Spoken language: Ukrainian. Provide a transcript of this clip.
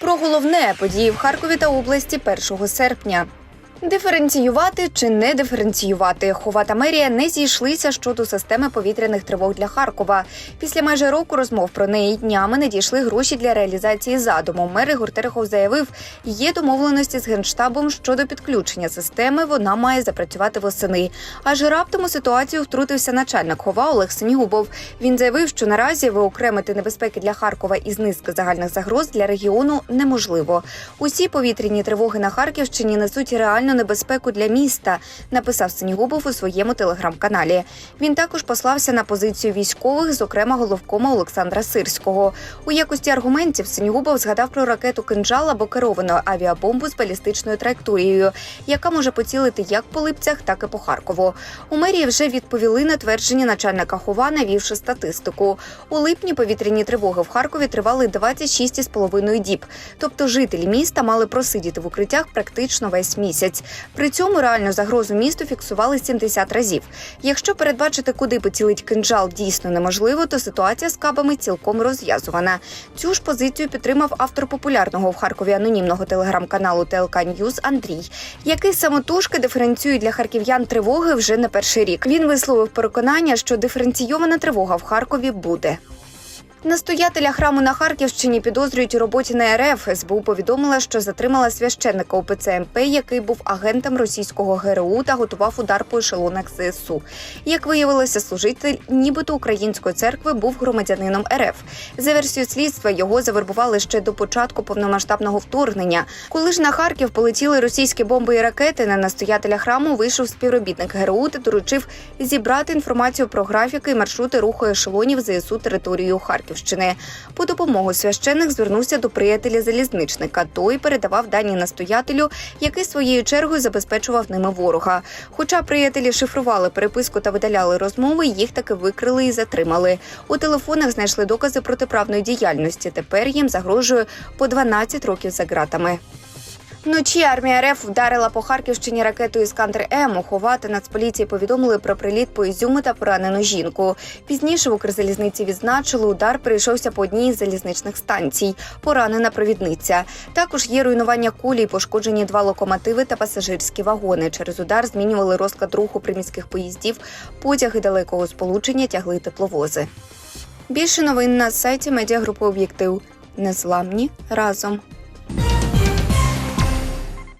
Про головне події в Харкові та області 1 серпня. Диференціювати чи не диференціювати Хова та мерія не зійшлися щодо системи повітряних тривог для Харкова. Після майже року розмов про неї днями не дійшли гроші для реалізації задуму. Мер Ігор Терехов заявив, є домовленості з генштабом щодо підключення системи. Вона має запрацювати восени. Аж раптом у ситуацію втрутився начальник Хова Олег Сенігубов. Він заявив, що наразі виокремити небезпеки для Харкова із низки загальних загроз для регіону неможливо. Усі повітряні тривоги на Харківщині несуть небезпеку для міста, написав Сенігубов у своєму телеграм-каналі. Він також послався на позицію військових, зокрема головкома Олександра Сирського. У якості аргументів Сенігубов згадав про ракету кинжал або керовану авіабомбу з балістичною траєкторією, яка може поцілити як по липцях, так і по Харкову. У мерії вже відповіли на твердження начальника Хова, навівши статистику. У липні повітряні тривоги в Харкові тривали 26,5 діб. Тобто жителі міста мали просидіти в укриттях практично весь місяць. При цьому реальну загрозу місту фіксували 70 разів. Якщо передбачити, куди поцілить кинджал дійсно неможливо, то ситуація з кабами цілком розв'язувана. Цю ж позицію підтримав автор популярного в Харкові анонімного телеграм-каналу ТЛК Ньюз Андрій, який самотужки диференціює для харків'ян тривоги вже не перший рік. Він висловив переконання, що диференційована тривога в Харкові буде. Настоятеля храму на Харківщині підозрюють у роботі на РФ. СБУ повідомила, що затримала священника УПЦ МП, який був агентом російського ГРУ та готував удар по ешелонах ЗСУ. Як виявилося, служитель, нібито української церкви, був громадянином РФ. За версією слідства його завербували ще до початку повномасштабного вторгнення. Коли ж на Харків полетіли російські бомби і ракети, на настоятеля храму вийшов співробітник ГРУ та доручив зібрати інформацію про графіки і маршрути руху ешелонів ЗСУ територією Харківщини. По допомогу священник звернувся до приятеля залізничника. Той передавав дані настоятелю, який своєю чергою забезпечував ними ворога. Хоча приятелі шифрували переписку та видаляли розмови, їх таки викрили і затримали. У телефонах знайшли докази протиправної діяльності. Тепер їм загрожує по 12 років за ґратами. Вночі армія РФ вдарила по Харківщині ракетою Іскандер М. Уховати Нацполіції повідомили про приліт по Ізюму та поранену жінку. Пізніше в Укрзалізниці відзначили, удар прийшовся по одній із залізничних станцій. Поранена провідниця. Також є руйнування кулі, пошкоджені два локомотиви та пасажирські вагони. Через удар змінювали розклад руху приміських поїздів. Потяги далекого сполучення тягли тепловози. Більше новин на сайті медіагрупи Об'єктив. Незламні разом.